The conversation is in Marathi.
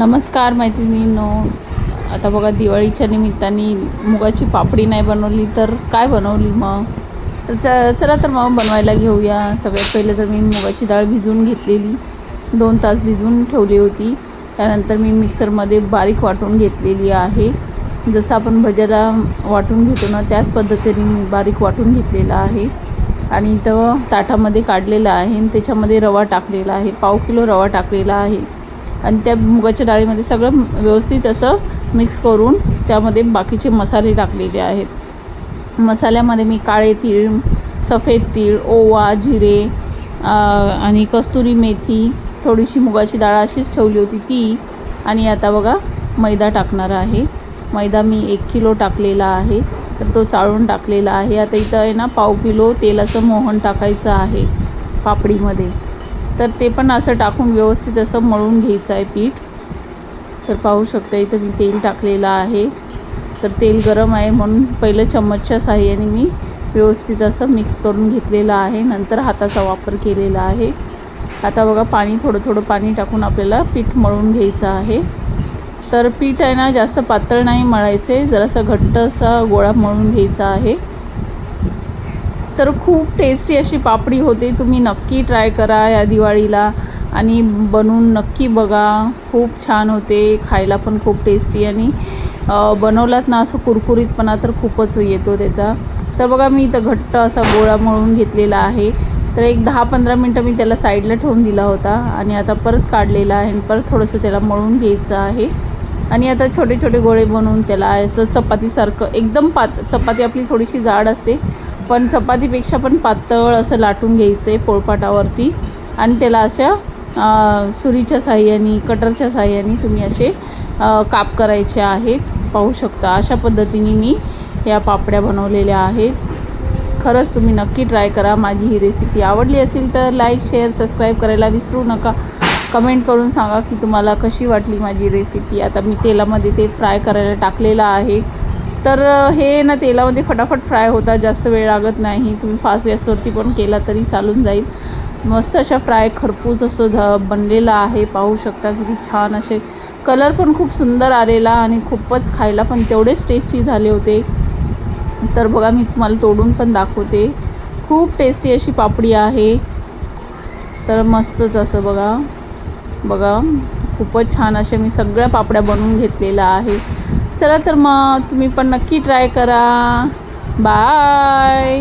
नमस्कार मैत्रिणींनो. आता बघा दिवाळीच्या निमित्ताने मुगाची पापडी नाही बनवली तर काय बनवली मग? तर च चला तर मग बनवायला घेऊया. सगळ्यात पहिले तर मी मुगाची डाळ भिजवून घेतलेली. दोन तास भिजवून ठेवली होती. त्यानंतर मी मिक्सरमध्ये बारीक वाटून घेतलेली आहे. जसं आपण भज्याला वाटून घेतो ना त्याच पद्धतीने मी बारीक वाटून घेतलेला आहे. आणि इथं ताटामध्ये काढलेलं आहे आणि त्याच्यामध्ये रवा टाकलेला आहे. पाव किलो रवा टाकलेला आहे. आणि त्या मुगाच्या डाळीमध्ये सगळं व्यवस्थित असं मिक्स करून त्यामध्ये बाकीचे मसाले टाकलेले आहेत. मसाल्यामध्ये मी काळे तीळ सफेद तीळ ओवा जिरे आणि कस्तुरी मेथी थोडीशी मुगाची डाळ अशीच ठेवली होती ती. आणि आता बघा मैदा टाकणार आहे. मैदा मी एक किलो टाकलेला आहे. तर तो चाळून टाकलेला आहे. आता इथं आहे ना पाव किलो तेलाचं मोहन टाकायचं आहे पापडीमध्ये. तर ते पण असं टाकून व्यवस्थित असं मळून घ्यायचं आहे पीठ. तर पाहू शकता इथं मी तेल टाकलेलं आहे. तर तेल गरम आहे म्हणून पहिलं चम्मचच्या साह्याने मी व्यवस्थित असं मिक्स करून घेतलेलं आहे. नंतर हाताचा वापर केलेला आहे. आता बघा पाणी थोडं थोडं पाणी टाकून आपल्याला पीठ मळून घ्यायचं आहे. तर पीठ आहे ना जास्त पातळ नाही मळायचं आहे. जरासा घट्ट असा गोळा मळून घ्यायचा आहे. तर खूप टेस्टी अशी पापडी होते. तुम्ही नक्की ट्राय करा या दिवाळीला. आणि बनवून नक्की बघा. खूप छान होते. खायला पण खूप टेस्टी आणि बनवलात ना असं कुरकुरीतपणा तर खूपच येतो त्याचा. तर बघा मी इथं घट्ट असा गोळा मळून घेतलेला आहे. तर एक दहा पंधरा मिनटं मी त्याला साईडला ठेवून दिला होता. आणि आता परत काढलेला आहे आणि परत थोडंसं त्याला मळून घ्यायचं आहे. आणि आता छोटे छोटे गोळे बनवून त्याला असं चपातीसारखं एकदम पात चपाती आपली थोडीशी जाड असते. पण चपातीपेक्षा पण पातळ असं लाटून घ्यायचं आहे पोळपाटावरती. आणि त्याला अशा सुरीच्या साह्याने कटरच्या साह्याने तुम्ही असे काप करायचे आहेत. पाहू शकता अशा पद्धतीने मी या पापड्या बनवलेल्या आहेत. खरंच तुम्ही नक्की ट्राय करा. माझी ही रेसिपी आवडली असेल तर लाईक शेअर सबस्क्राईब करायला विसरू नका. कमेंट करून सांगा की तुम्हाला कशी वाटली माझी रेसिपी आता मी तेलामध्ये ते फ्राय करायला टाकलेलं आहे. तर हे ना तेलामध्ये फटाफट फ्राय होतात जास्त वेळ लागत नाही. तुम्ही फास्ट गॅसवरती पण केला तरी चालून जाईल. मस्त अशा फ्राय खरपूस असं झ बनलेलं आहे. पाहू शकता किती छान असे कलर पण खूप सुंदर आलेला आणि खूपच खायला पण तेवढेच टेस्टी झाले होते. तर बघा मी तुम्हाला तोडून पण दाखवते. खूप टेस्टी अशी पापडी आहे. तर मस्तच असं बघा. बघा. खूपच छान असे मी सगळ्या पापड्या बनवून घेतलेल्या आहे चला तर मग तुम्ही पण नक्की ट्राय करा. बाय